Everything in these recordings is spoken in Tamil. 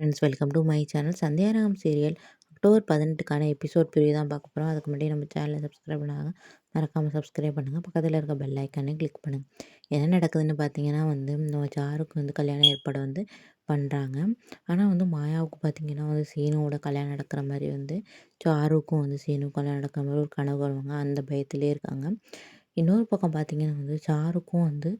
Friends welcome to my channel. Sandhyaragam serial October பதினெட்டுக்கான episode பிரிவு தான் பார்க்க போகிறோம் அதுக்கு முன்னாடி நம்ம சேனலை சப்ஸ்கிரைப் பண்ணாங்க மறக்காமல் சப்ஸ்கிரைப் பண்ணுங்கள் பக்கத்தில் இருக்க பெல் ஐக்கானே கிளிக் பண்ணுங்கள் என்ன நடக்குதுன்னு பார்த்தீங்கன்னா வந்து நம்ம சாருக்கு வந்து கல்யாணம் ஏற்பாடு வந்து பண்ணுறாங்க ஆனால் வந்து மாயாவுக்கு பார்த்தீங்கன்னா வந்து சீனுவோட கல்யாணம் நடக்கிற மாதிரி வந்து சாருக்கும் வந்து சீனுக்கும் கல்யாணம் நடக்கிற மாதிரி ஒரு கனவு வருவாங்க. அந்த பயத்திலே இருக்காங்க. இன்னொரு பக்கம் பார்த்தீங்கன்னா வந்து சாருக்கும் வந்து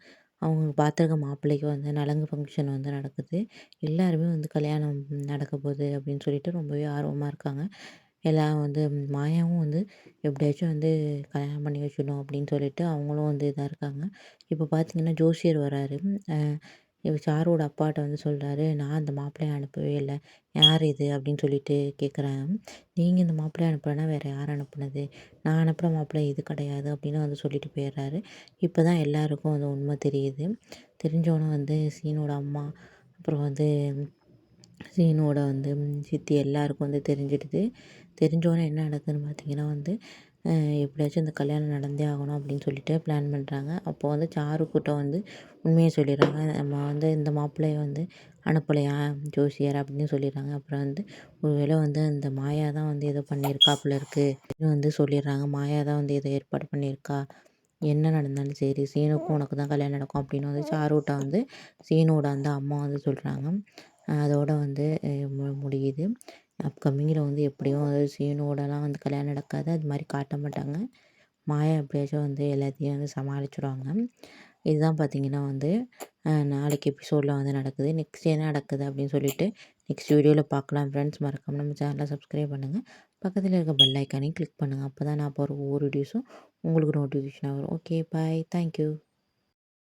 அவங்க பார்த்துருக்க மாப்பிள்ளைக்கு வந்து நலங்கு ஃபங்க்ஷன் வந்து நடக்குது. எல்லாருமே வந்து கல்யாணம் நடக்க போகுது அப்படின்னு சொல்லிட்டு ரொம்பவே ஆர்வமாக இருக்காங்க. எல்லாம் வந்து மாயாவும் வந்து எப்படியாச்சும் வந்து கல்யாணம் பண்ணி வச்சிடணும் அப்படின்னு சொல்லிட்டு அவங்களும் வந்து இதாக இருக்காங்க. இப்போ பார்த்தீங்கன்னா ஜோசியர் வராரு. எங்கள் சாரோட அப்பாட்ட வந்து சொல்கிறாரு நான் அந்த மாப்பிள்ளையை அனுப்பவே இல்லை. யார் இது? அப்படின்னு சொல்லிட்டு கேட்குறேன் நீங்கள் இந்த மாப்பிள்ளைய அனுப்புகிறேன்னா வேறு யார் அனுப்புனது? நான் அனுப்புகிற மாப்பிள்ளை இது கிடையாது அப்படின்னு வந்து சொல்லிட்டு போயிடுறாரு. இப்போ தான் எல்லாருக்கும் அது உண்மை தெரியுது. தெரிஞ்சவொன்னே வந்து சீனோட அம்மா அப்புறம் வந்து சீனோட வந்து சித்தி எல்லாருக்கும் வந்து தெரிஞ்சிடுது. தெரிஞ்சோடனே என்ன நடக்குதுன்னு பார்த்தீங்கன்னா வந்து எப்படியாச்சும் இந்த கல்யாணம் நடந்தே ஆகணும் அப்படின்னு சொல்லிட்டு பிளான் பண்ணுறாங்க அப்போ வந்து சாருக்கிட்ட வந்து உண்மையை சொல்லிடுறாங்க. நம்ம வந்து இந்த மாப்பிள்ளையை வந்து அனுப்பலையா ஜோசியர் அப்படின்னு சொல்லிடுறாங்க. அப்புறம் வந்து ஒரு வேளை வந்து அந்த மாயா தான் வந்து ஏதோ பண்ணியிருக்காப்புல இருக்குது வந்து சொல்லிடுறாங்க. மாயா தான் வந்து ஏதோ ஏற்பாடு பண்ணியிருக்கா. என்ன நடந்தாலும் சரி சீனுக்கும் உனக்கு தான் கல்யாணம் நடக்கும் அப்படின்னு வந்து சாருகிட்ட வந்து சீனோட அந்த அம்மா வந்து சொல்கிறாங்க அதோடு வந்து முடியுது. அப்கமிங்கில் வந்து எப்படியும் அதாவது சீனோடலாம் வந்து கல்யாணம் நடக்காது. அது மாதிரி காட்ட மாட்டாங்க. மாயா எப்படியாச்சும் வந்து எல்லாத்தையும் வந்து சமாளிச்சுடுவாங்க இதுதான் பார்த்திங்கன்னா வந்து நாளைக்கு எபிசோடில் வந்து நடக்குது. நெக்ஸ்ட் என்ன நடக்குது அப்படின்னு சொல்லிட்டு நெக்ஸ்ட் வீடியோவில் பார்க்கலாம் ஃப்ரெண்ட்ஸ் மறக்காமல் நம்ம சேனலை சப்ஸ்கிரைப் பண்ணுங்கள் பக்கத்தில் இருக்க பெல் ஐக்கானையும் கிளிக் பண்ணுங்கள் அப்போ தான் நான் போகிற ஒவ்வொரு வீடியோஸும் உங்களுக்கு நோட்டிஃபிகேஷனாக வரும். Okay bye thank you